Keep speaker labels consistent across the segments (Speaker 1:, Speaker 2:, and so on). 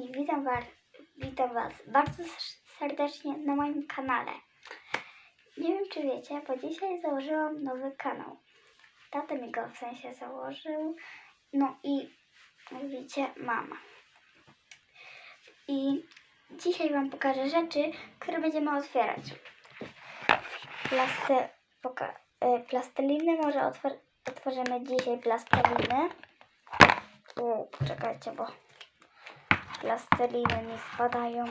Speaker 1: witam was, witam was bardzo serdecznie na moim kanale. Nie wiem czy wiecie, bo dzisiaj założyłam nowy kanał. Tata mi go w sensie założył, no i jak mama. I dzisiaj wam pokażę rzeczy, które będziemy otwierać. Plasty, poka- e, plasteliny może otwor- otworzymy dzisiaj plasteliny. O, czekajcie, bo plasteliny mi spadają.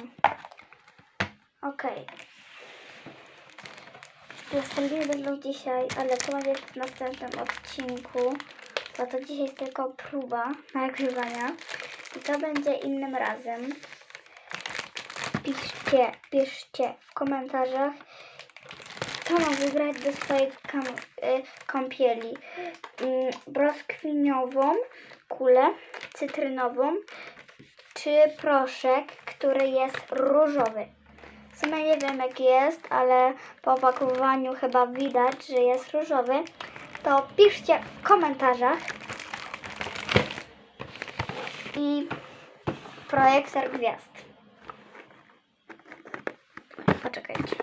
Speaker 1: Okej. Plasteliny będą dzisiaj, ale to będzie w następnym odcinku. Bo to dzisiaj jest tylko próba nagrywania. I to będzie innym razem. Piszcie, piszcie w komentarzach, co mam wybrać do swojej y, kąpieli. Mm, Broskwiniową kulę cytrynową czy proszek, który jest różowy. W sumie nie wiem jaki jest, ale po opakowaniu chyba widać, że jest różowy. To piszcie w komentarzach. I projektor gwiazd. Poczekajcie.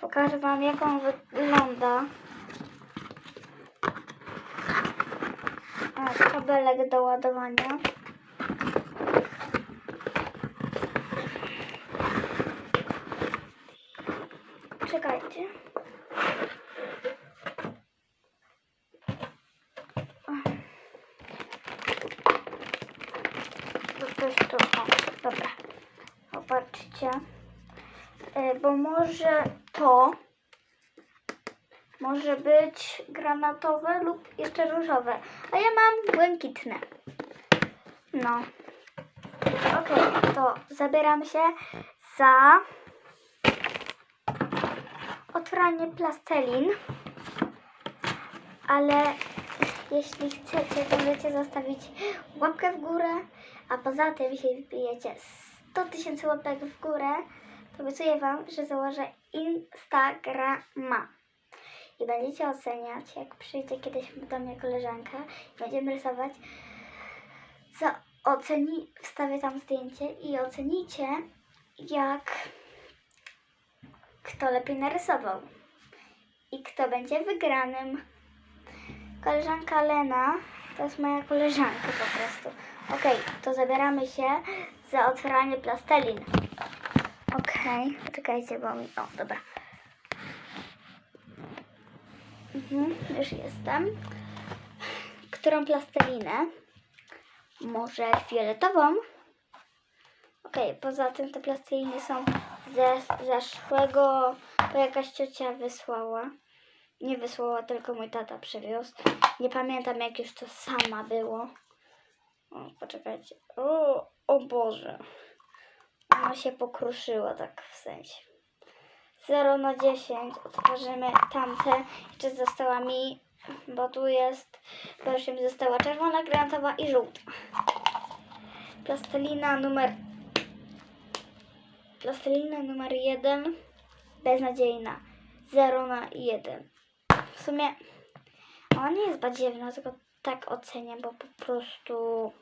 Speaker 1: Pokażę Wam jak on wygląda. A, kabelek do ładowania. Czekajcie. Coś tu. O, dobra. Popatrzcie. E, Bo może to może być granatowe lub jeszcze różowe. A ja mam błękitne. No. Okej, to zabieram się za otwieranie plastelin. Ale jeśli chcecie, to możecie zostawić łapkę w górę, a poza tym, jeśli wbijecie 100 tysięcy łapek w górę, to obiecuję Wam, że założę Instagrama. I będziecie oceniać, jak przyjdzie kiedyś do mnie koleżanka i będziemy rysować. Za oceni, wstawię tam zdjęcie i ocenicie, jak kto lepiej narysował i kto będzie wygranym. Koleżanka Lena to jest moja koleżanka po prostu. Okej, to zabieramy się za otwieranie plastelin. Okej, poczekajcie, bo mi... O, dobra. Mhm, już jestem. Którą plastelinę? Może fioletową? Okej, poza tym te plasteliny są ze zeszłego, bo jakaś ciocia wysłała. Nie wysłała, tylko mój tata przywiózł. Nie pamiętam, jak już to sama było. O, poczekajcie. O, o Boże. Ona się pokruszyła, tak w sensie. 0 na 10. Otworzymy tamte. Jeszcze została mi, bo tu jest, bo już mi została czerwona, granatowa i żółta. Plastelina numer Plastelina numer 1 beznadziejna. 0 na 1. W sumie ona nie jest badziewna, tylko tak oceniam, bo po prostu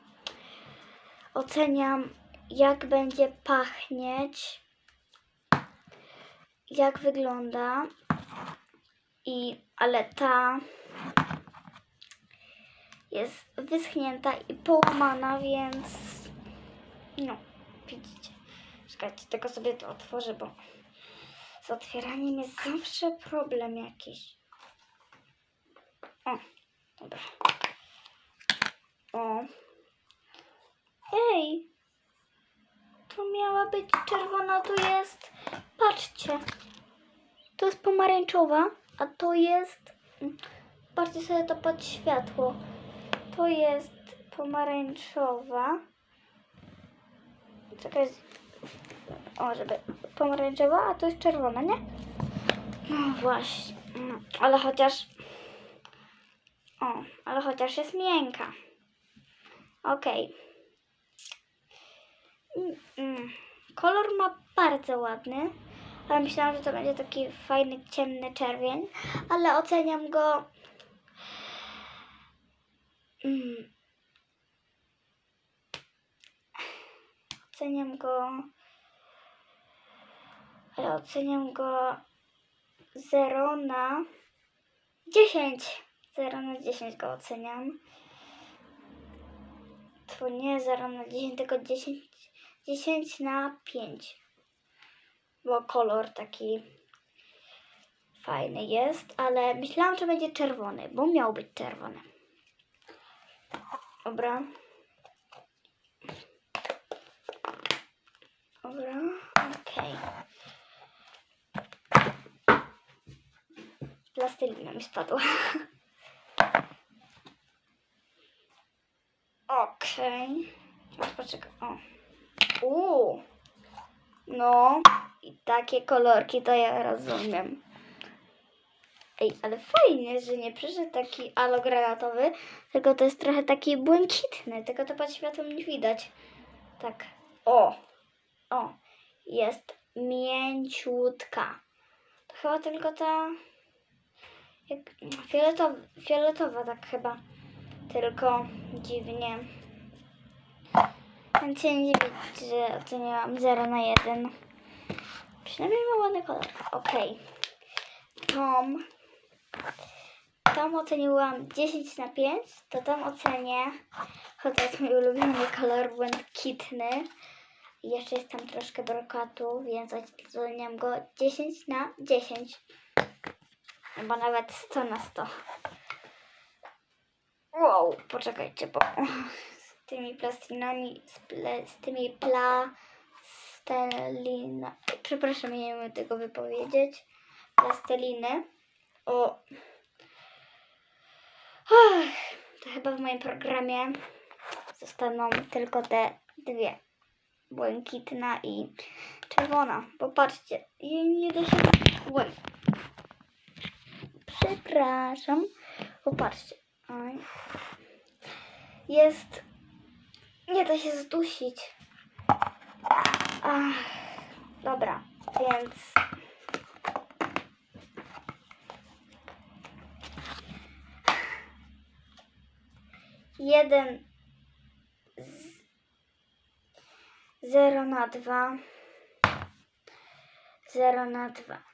Speaker 1: oceniam jak będzie pachnieć, jak wygląda i ale ta jest wyschnięta i połamana, więc no, widzicie. Czekajcie, tylko sobie to otworzę, bo z otwieraniem jest zawsze problem jakiś. O, dobra. O. Ej! To miała być czerwona, tu jest. Patrzcie. To jest pomarańczowa, a to jest. Patrzcie sobie to pod światło. To jest pomarańczowa. Czekaj. O, żeby pomarańczowa, a to jest czerwona, nie? No właśnie. Ale chociaż. O, ale chociaż jest miękka. Okej. Mm, mm. Kolor ma bardzo ładny, ale myślałam, że to będzie taki fajny, ciemny czerwień, ale oceniam go. Mm, oceniam go. Ale oceniam go 0 na 10. 0 na 10 go oceniam. To nie 0 na 10, tylko 10, 10 na 5. Bo kolor taki fajny jest, ale myślałam, że będzie czerwony, bo miał być czerwony. Dobra. Dobra, okej. Plastelina mi spadła. Okej. Okay. Poczekaj. O. Uuu. No. I takie kolorki to ja rozumiem. Ej, ale fajnie, że nie przyszedł taki alogranatowy, tylko to jest trochę taki błękitny, tylko to pod światłem nie widać. Tak. O. O. Jest mięciutka. To chyba tylko ta... Jak, fioletowa, fioletowa tak chyba. Tylko dziwnie. Więc nie dziwić, że oceniłam 0 na 1. Przynajmniej ma ładny kolor. Okej. Tom. Tom oceniłam 10 na 5. To tam ocenię. Jest mój ulubiony kolor błękitny. Jeszcze jest tam troszkę brokatu, więc oceniam go 10 na 10. Albo nawet 100 na 100. Wow, poczekajcie, bo z tymi plastinami, z, ple, z tymi plastelina, przepraszam, nie wiem tego wypowiedzieć, plasteliny, o, to chyba w moim programie zostaną tylko te dwie, błękitna i czerwona, bo patrzcie, jej nie da się, przepraszam, popatrzcie, Oj. Jest. Nie da się zdusić. Ach, dobra, więc. Jeden. Zero na dwa. Zero na dwa.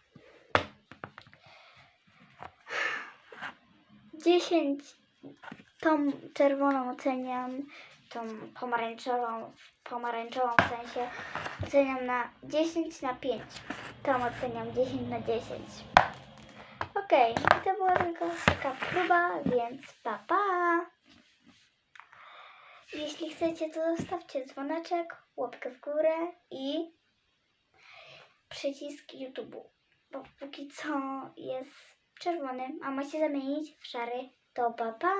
Speaker 1: 10 tą czerwoną oceniam, tą pomarańczową, pomarańczową w sensie oceniam na 10 na 5. Tą oceniam 10 na 10. Okej, i to była tylko taka próba, więc pa pa! Jeśli chcecie, to zostawcie dzwoneczek, łapkę w górę i przycisk YouTube, bo póki co jest czerwony, a macie zamienić w szary. To pa pa!